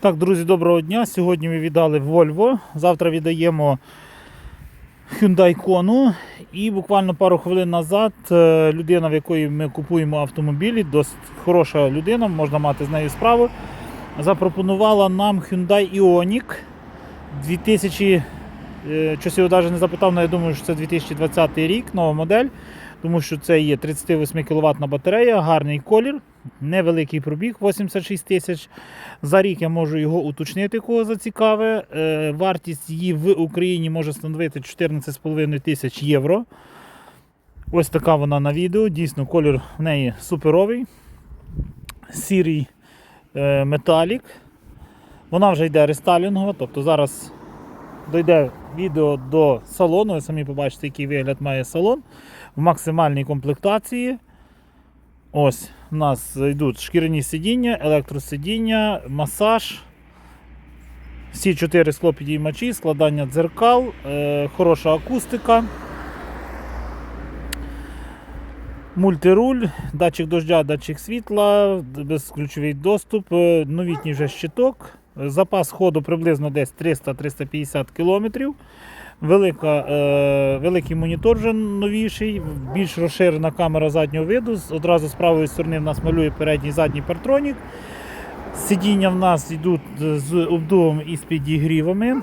Так, друзі, доброго дня. Сьогодні ми віддали Volvo. Завтра віддаємо Hyundai Kona. І буквально пару хвилин назад е, людина, в якої ми купуємо автомобілі, досить хороша людина, можна мати з нею справу, запропонувала нам Hyundai Ioniq 2000. е, Щось його навіть не запитав, але я думаю, що це 2020 рік, нова модель, тому що це є 38 кВт батарея, гарний колір, невеликий пробіг 86 тисяч. За рік я можу його уточнити, кого зацікаве. Е, Вартість її в Україні може становити 14,5 тисяч євро. Ось така вона на відео. Дійсно, колір в неї суперовий. Сірий е, металік. Вона вже йде рестайлінгова, тобто зараз дойде відео до салону. Ви самі побачите, який вигляд має салон в максимальній комплектації. Ось у нас йдуть шкіряні сидіння, електросидіння, масаж. Всі чотири склопідіймачі, складання дзеркал, е, хороша акустика. Мультируль, датчик дождя, датчик світла, безключовий доступ, е, новітній вже щиток. Запас ходу приблизно десь 300-350 км. Велика, е, великий монітор вже новіший, більш розширена камера заднього виду. Одразу з правої сторони в нас малює передній і задній партронік. Сидіння в нас йдуть з обдувом і з підігрівами,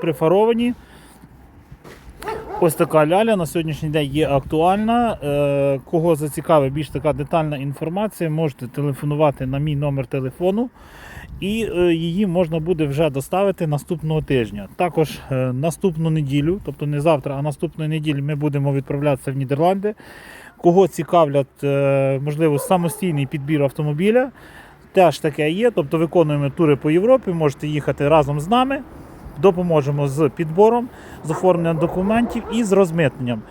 прифаровані. Ось така ляля на сьогоднішній день є актуальна. Е, Кого зацікавить більш така детальна інформація, можете телефонувати на мій номер телефону. І е, її можна буде вже доставити наступного тижня. Також е, наступну неділю, тобто не завтра, а наступної неділі ми будемо відправлятися в Нідерланди. Кого цікавлять, можливо, самостійний підбір автомобіля, теж таке є. Тобто виконуємо тури по Європі, можете їхати разом з нами. Допоможемо з підбором, з оформленням документів і з розмитненням.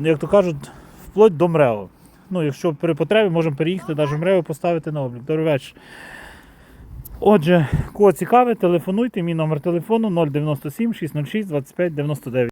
Як то кажуть, вплоть до МРЕО. Ну, якщо при потребі можемо переїхати навіть МРЕО поставити на облік. Добрий вечір. Отже, кого цікавить, телефонуйте. Мій номер телефону 097 606 25 99.